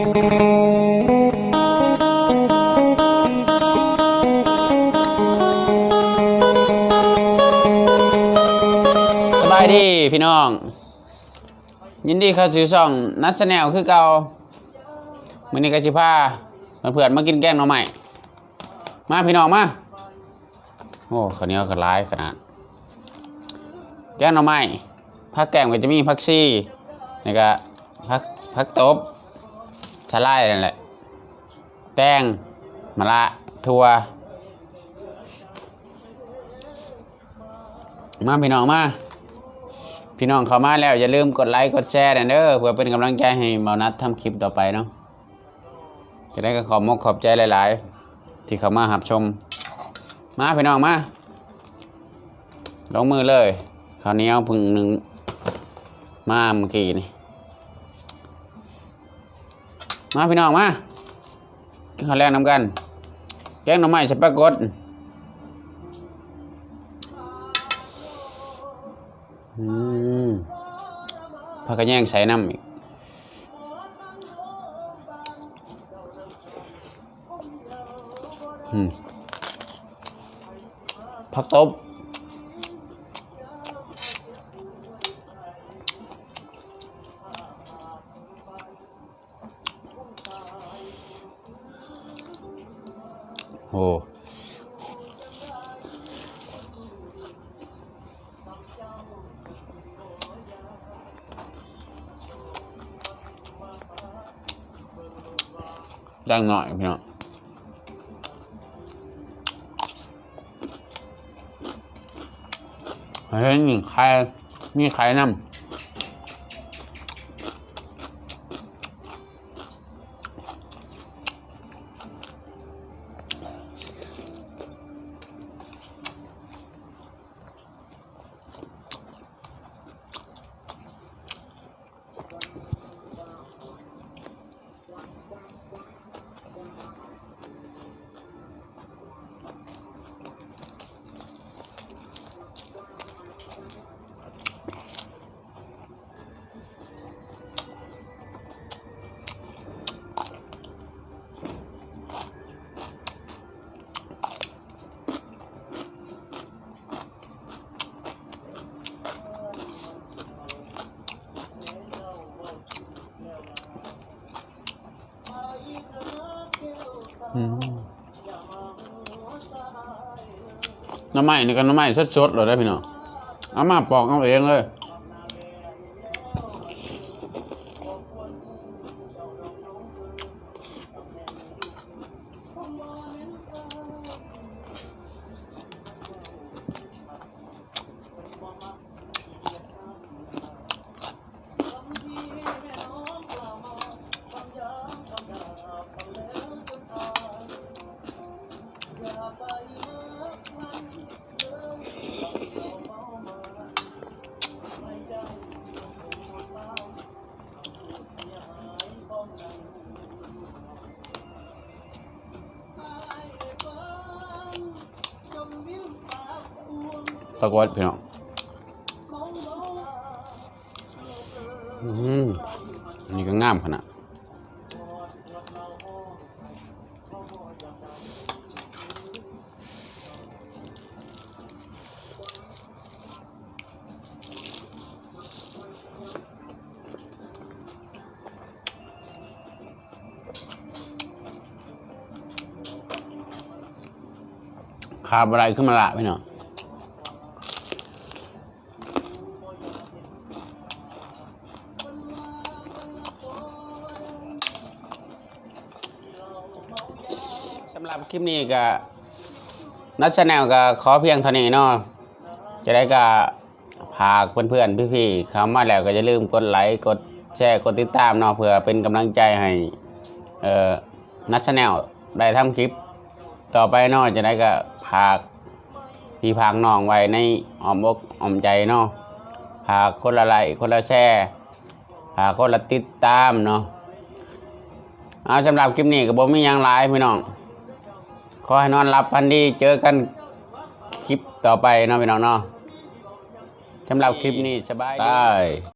สบายดีพี่น้อง ยินดีเข้าสู่ช่องนัดแนลคือเก่ามื้อนี้ก็สิพาเพื่อนๆมากินแกงหน่อไม้มาพี่น้องมาโอ้ข้าวเหนียวก็หลายขนาด แกงหน่อไม้ผักแกงก็จะมีผักชีนี่ก็ผักผักตบ สะไลด์นั่นแหละ แตงมะระถั่วมาพี่น้องมาพี่น้องเข้ามาแล้วอย่าลืมกดไลค์กดแชร์นะเด้อเพื่อเป็นกำลังใจให้เมานัดทำคลิปต่อไปเนาะจะได้ก็ขอบมกขอบใจหลาย ๆ ที่เข้ามาหับชม มาพี่น้องมาลงมือเลยคราวนี้เอาพึ่งหนึ่งมาเมื่อกี้นี่ มาพี่น้องมากินข้าวแรงน้ำกัน แกงหน่อไม้ใส่ปลากดอืมพักกระแยงใส่น้ำอีกอืมผักตบ โอ้ดังหน่อยพี่น้องเฮ้ยนี่ใครมีใครนำ น้ำไม้นี่กัน้ำไม้สดๆเลยได้พี่น้องเอามาปอกเอาเองเลย ปรากฏพี่น้องอืมอันนี้ก็งามขนาดขาบอะไรขึ้นมาละพี่น้อง คลิปนี้ก็นัดชาแนลก็ขอเพียงเท่านี้เนาะจะได้ก็พาเพื่อนๆพี่ๆเข้ามาแล้วก็อย่าลืมกดไลค์กดแชร์กดติดตามเนาะเพื่อเป็นกำลังใจให้เอ่อนัดชาแนลได้ทำคลิป ต่อไปเนาะจะได้ก็พาพี่พากน้องไว้ในอ้อมอกอ้อมใจเนาะพาคนละไลค์คนละแชร์พาคนละติดตามเนาะเอาสำหรับคลิปนี้ก็บ่มียังหลายพี่น้อง อให้นอนหลับพันดีเจอกันคลิปต่อไปเนาะพี่น้องเนาะสำหรับคลิปนี้สบายดี